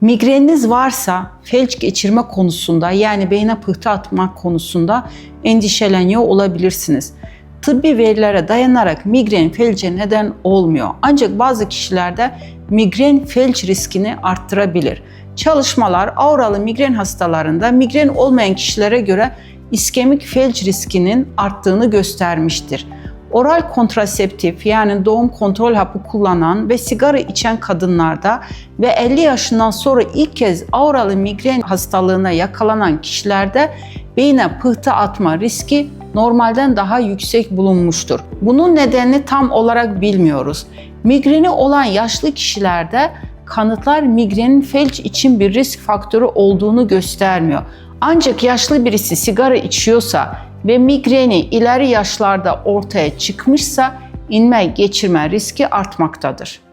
Migreniniz varsa felç geçirme konusunda yani beyne pıhtı atmak konusunda endişeleniyor olabilirsiniz. Tıbbi verilere dayanarak migren felce neden olmuyor. Ancak bazı kişilerde migren felç riskini arttırabilir. Çalışmalar auralı migren hastalarında migren olmayan kişilere göre iskemik felç riskinin arttığını göstermiştir. Oral kontraseptif yani doğum kontrol hapı kullanan ve sigara içen kadınlarda ve 50 yaşından sonra ilk kez auralı migren hastalığına yakalanan kişilerde beyne pıhtı atma riski normalden daha yüksek bulunmuştur. Bunun nedenini tam olarak bilmiyoruz. Migreni olan yaşlı kişilerde kanıtlar migrenin felç için bir risk faktörü olduğunu göstermiyor. Ancak yaşlı birisi sigara içiyorsa ve migreni ileri yaşlarda ortaya çıkmışsa inme geçirme riski artmaktadır.